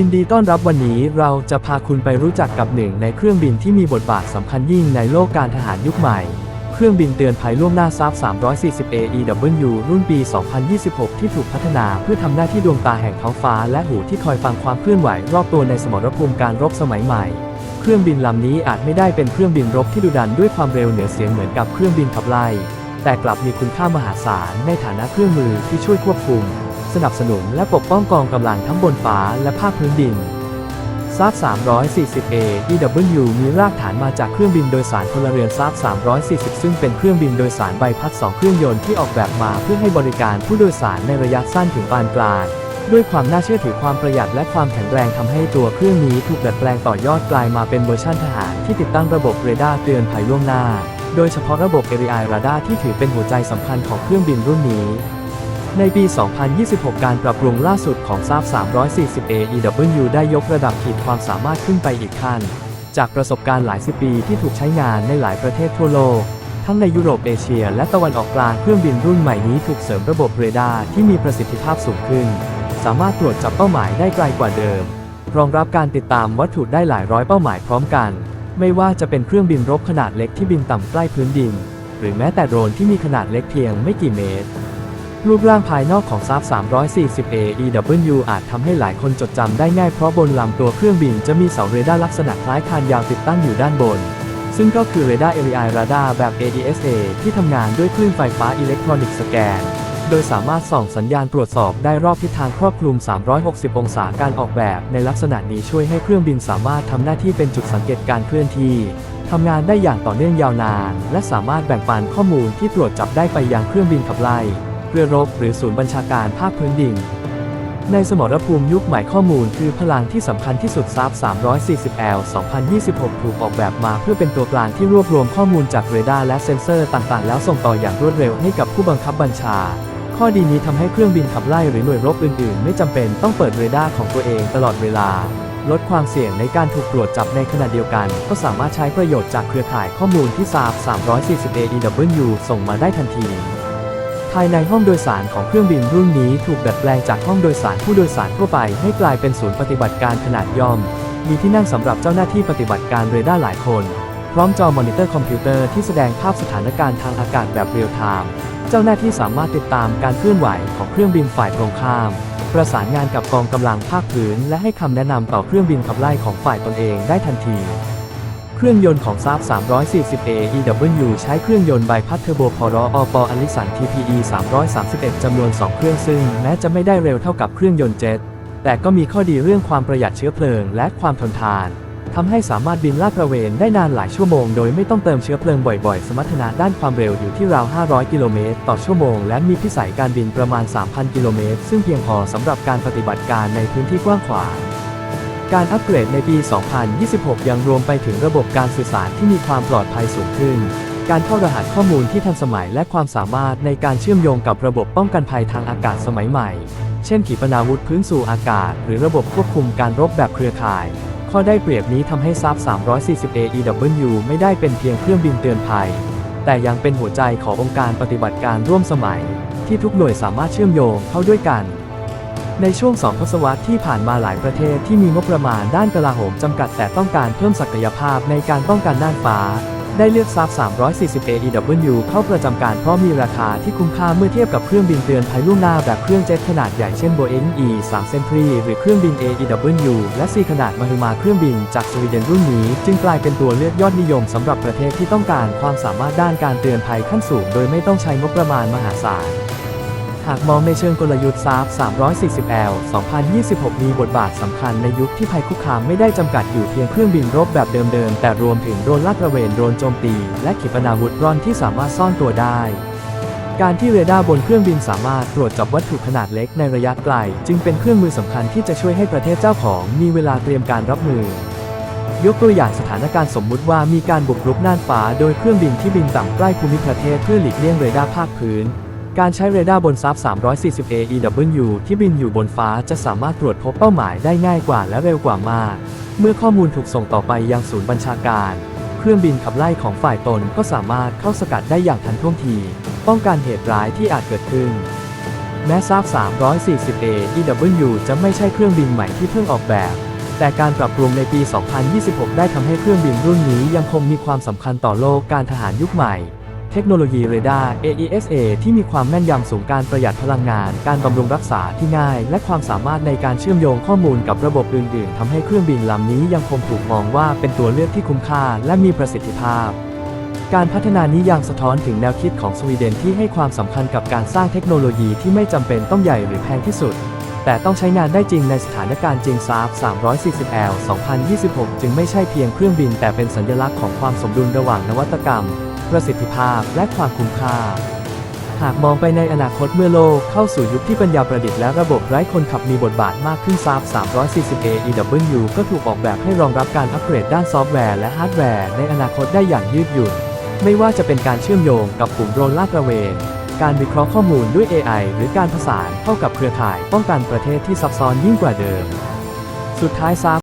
ยินดีต้อนรับวันนี้เราจะพาคุณไปรู้จักกับหนึ่งในเครื่องบินที่มีบทบาทสำคัญยิ่งในโลกการทหารยุคใหม่ เครื่องบินเตือนภัยล่วงหน้าซับ 340 AEW รุ่นปี 2026 ที่ถูกพัฒนาเพื่อทำหน้าที่ดวงตาแห่งท้องฟ้าและหูที่คอยฟังความเคลื่อนไหวรอบตัวในสมรภูมิการรบสมัยใหม่ เครื่องบินลำนี้อาจไม่ได้เป็นเครื่องบินรบที่ดุดันด้วยความเร็วเหนือเสียงเหมือนกับเครื่องบินขับไล่ แต่กลับมีคุณค่ามหาศาลในฐานะเครื่องมือที่ช่วยควบคุม สนับสนุนและปกป้องกองกำลังทั้งบนฟ้าและภาคพื้นดินซับ 340A EW มีรากฐานมาจากเครื่องบินโดยสารพลเรือนซับ340 ซึ่งเป็นเครื่องบินโดยสารใบพัด 2 เครื่องยนต์ที่ออกแบบมาเพื่อให้บริการผู้โดยสารในระยะสั้นถึงปานกลาง ด้วยความน่าเชื่อถือความประหยัดและความแข็งแรงทำให้ตัวเครื่องนี้ถูกดัดแปลงต่อยอดกลายมาเป็นเวอร์ชันทหารที่ติดตั้งระบบเรดาร์เตือนภัยล่วงหน้า โดยเฉพาะระบบ ARI Radar ที่ถือเป็นหัวใจสำคัญของเครื่องบินรุ่นนี้ ในปี 2026 การปรับปรุงล่าสุดของซาบ340 AEW ได้ยกระดับขีดความสามารถขึ้นไปอีกขั้น จากประสบการณ์หลายสิบปีที่ถูกใช้งานในหลายประเทศทั่วโลก ทั้งในยุโรปเอเชีย และตะวันออกกลางเครื่องบินรุ่นใหม่นี้ถูกเสริมระบบเรดาร์ที่มีประสิทธิภาพสูงขึ้น สามารถตรวจจับเป้าหมายได้ไกลกว่าเดิม รองรับการติดตามวัตถุได้หลายร้อยเป้าหมายพร้อมกัน ไม่ว่าจะเป็นเครื่องบินรบขนาดเล็กที่บินต่ำใกล้พื้นดิน หรือแม้แต่โดรนที่มีขนาดเล็กเพียงไม่กี่เมตร รูปร่างภายนอกของซับ340 AEW อาจทำให้หลายคนจดจำได้ง่ายเพราะบนลำตัวเครื่องบินจะมีเสาเรดาร์ลักษณะคล้ายคานยาวติดตั้งอยู่ด้านบน ซึ่งก็คือเรดาร์ ARI Radar แบบ ADSA ที่ทำงานด้วยคลื่นไฟฟ้าอิเล็กทรอนิกส์สแกน โดยสามารถส่องสัญญาณตรวจสอบได้รอบทิศทางครอบคลุม 360 องศาการออกแบบในลักษณะนี้ช่วยให้เครื่องบินสามารถทำหน้าที่เป็นจุดสังเกตการเคลื่อนที่ทำงานได้อย่างต่อเนื่องยาวนาน และสามารถแบ่งปันข้อมูลที่ตรวจจับได้ไปยังเครื่องบินขับไล่ เรือรบหรือศูนย์บัญชาการภาคพื้นดิน ในสมรภูมิยุคใหม่ข้อมูลคือพลังที่สำคัญที่สุดซับ 340L 2026 ถูกออกแบบมาเพื่อเป็นตัวกลางที่รวบรวมข้อมูลจากเรดาร์และเซ็นเซอร์ต่างๆ แล้วส่งต่ออย่างรวดเร็วให้กับผู้บังคับบัญชาข้อดีนี้ทำให้เครื่องบินขับไล่หรือหน่วยรบอื่นๆ ไม่จำเป็นต้องเปิดเรดาร์ของตัวเองตลอดเวลา ลดความเสี่ยงในการถูกตรวจจับในขณะเดียวกัน ก็สามารถใช้ประโยชน์จากเครือข่ายข้อมูลที่ซาบ340 AEW ส่งมาได้ทันทีายในห้องโดยสารของเครื่องบินรุ่นนี้ถูกดัดแปลงจากห้องโดยสารผู้โดยสารทั่วไปให้กลายเป็นศูนย์ปฏิบัติการขนาดย่อม มีที่นั่งสำหรับเจ้าหน้าที่ปฏิบัติการเรดาร์หลายคน พร้อมจอมอนิเตอร์คอมพิวเตอร์ที่แสดงภาพสถานการณ์ทางอากาศแบบเรียลไทม์ เจ้าหน้าที่สามารถติดตามการเคลื่อนไหวของเครื่องบินฝ่ายตรงข้าม ประสานงานกับกองกำลังภาคพื้น และให้คำแนะนำต่อเครื่องบินขับไล่ของฝ่ายตนเองได้ทันที เครื่องยนต์ของซาบ 340A EW ใช้เครื่องยนต์ใบพัดเทอร์โบพอรออปอลิสัน TPE 331 จำนวน 2 เครื่องซึ่งแม้จะไม่ได้เร็วเท่ากับเครื่องยนต์เจ็ต แต่ก็มีข้อดีเรื่องความประหยัดเชื้อเพลิงและความทนทานทำให้สามารถบินลาดตระเวนได้นานหลายชั่วโมงโดยไม่ต้องเติมเชื้อเพลิงบ่อยๆ สมรรถนะด้านความเร็วอยู่ที่ราว 500 กิโลเมตรต่อชั่วโมง และมีพิสัยการบินประมาณ 3,000 กิโลเมตรซึ่งเพียงพอสำหรับการปฏิบัติการในพื้นที่กว้างขวาง การอัปเกรดในปี 2026 ยังรวมไปถึงระบบการสื่อสารที่มีความปลอดภัยสูงขึ้น การเข้ารหัสข้อมูลที่ทันสมัยและความสามารถในการเชื่อมโยงกับระบบป้องกันภัยทางอากาศสมัยใหม่ เช่นขีปนาวุธพื้นสู่อากาศ หรือระบบควบคุมการรบแบบเครือข่าย ข้อได้เปรียบนี้ทำให้ซับ 340 AEW ไม่ได้เป็นเพียงเครื่องบินเตือนภัย แต่ยังเป็นหัวใจขององค์การปฏิบัติการร่วมสมัย ที่ทุกหน่วยสามารถเชื่อมโยงเข้าด้วยกัน ในช่วงสองทศวรรษที่ผ่านมาหลายประเทศที่มีงบประมาณด้านกลาโหมจำกัดแต่ต้องการเพิ่มศักยภาพในการป้องกันน่านฟ้า ได้เลือกซับ 340 AEW เข้าประจำการเพราะมีราคาที่คุ้มค่าเมื่อเทียบกับเครื่องบินเตือนภัยล่วงหน้าแบบเครื่องเจ็ตขนาดใหญ่เช่น Boeing E-3 Sentry หรือเครื่องบิน AEW และ C ขนาดมหึมาเครื่องบินจากสวีเดนรุ่นนี้ จึงกลายเป็นตัวเลือกยอดนิยมสำหรับประเทศที่ต้องการความสามารถด้านการเตือนภัยขั้นสูง โดยไม่ต้องใช้งบประมาณมหาศาล หากมองในเชิงกลยุทธ์ซาบ 340L 2026 มีบทบาทสำคัญในยุคที่ภัยคุกคามไม่ได้จำกัดอยู่เพียงเครื่องบินรบแบบเดิมๆ แต่รวมถึงโดรนลาดตระเวนโดรนโจมตี และขีปนาวุธร่อนที่สามารถซ่อนตัวได้ การที่เรดาร์บนเครื่องบินสามารถตรวจจับวัตถุขนาดเล็กในระยะไกล จึงเป็นเครื่องมือสำคัญที่จะช่วยให้ประเทศเจ้าของมีเวลาเตรียมการรับมือยกตัวอย่างสถานการณ์สมมุติว่ามีการบุกรุกน่านฟ้าโดยเครื่องบินที่บินต่ำใกล้ภูมิประเทศเพื่อหลีกเลี่ยงเรดาร์ภาคพื้น การใช้เรดาร์บนซับ 340 AEW ที่บินอยู่บนฟ้าจะสามารถตรวจพบเป้าหมายได้ง่ายกว่าและเร็วกว่ามาก เมื่อข้อมูลถูกส่งต่อไปยังศูนย์บัญชาการ เครื่องบินขับไล่ของฝ่ายตนก็สามารถเข้าสกัดได้อย่างทันท่วงที ป้องกันเหตุร้ายที่อาจเกิดขึ้น แม้ซาบ 340A EW จะไม่ใช่เครื่องบินใหม่ที่เพิ่งออกแบบ แต่การปรับปรุงในปี 2026 ได้ทำให้เครื่องบินรุ่นนี้ยังคงมีความสำคัญต่อโลกการทหารยุคใหม่ เทคโนโลยีเรดาร์ AESA ที่มีความแม่นยำสูงการประหยัดพลังงาน การบำรุงรักษาที่ง่าย และความสามารถในการเชื่อมโยงข้อมูลกับระบบอื่นๆทำให้เครื่องบินลำนี้ยังคงถูกมองว่าเป็นตัวเลือกที่คุ้มค่า และมีประสิทธิภาพ การพัฒนานี้ยังสะท้อนถึงแนวคิดของสวีเดนที่ให้ความสำคัญกับการสร้างเทคโนโลยีที่ไม่จำเป็นต้องใหญ่หรือแพงที่สุด แต่ต้องใช้งานได้จริงในสถานการณ์จริงซาบ 340L 2026 จึงไม่ใช่เพียงเครื่องบินแต่เป็นสัญลักษณ์ของความสมดุลระหว่างนวัตกรรม ประสิทธิภาพและความคุ้มค่า หากมองไปในอนาคตเมื่อโลกเข้าสู่ยุคที่ปัญญาประดิษฐ์และระบบไร้คนขับมีบทบาทมากขึ้นซาบ 340A EW ก็ถูกออกแบบให้รองรับการอัปเกรดด้านซอฟต์แวร์และฮาร์ดแวร์ในอนาคตได้อย่างยืดหยุ่น ไม่ว่าจะเป็นการเชื่อมโยงกับกลุ่มโดรนลาดตระเวน การวิเคราะห์ข้อมูลด้วย AI หรือการผสานเข้ากับเครือข่ายป้องกันประเทศที่ซับซ้อนยิ่งกว่าเดิม สุดท้ายซา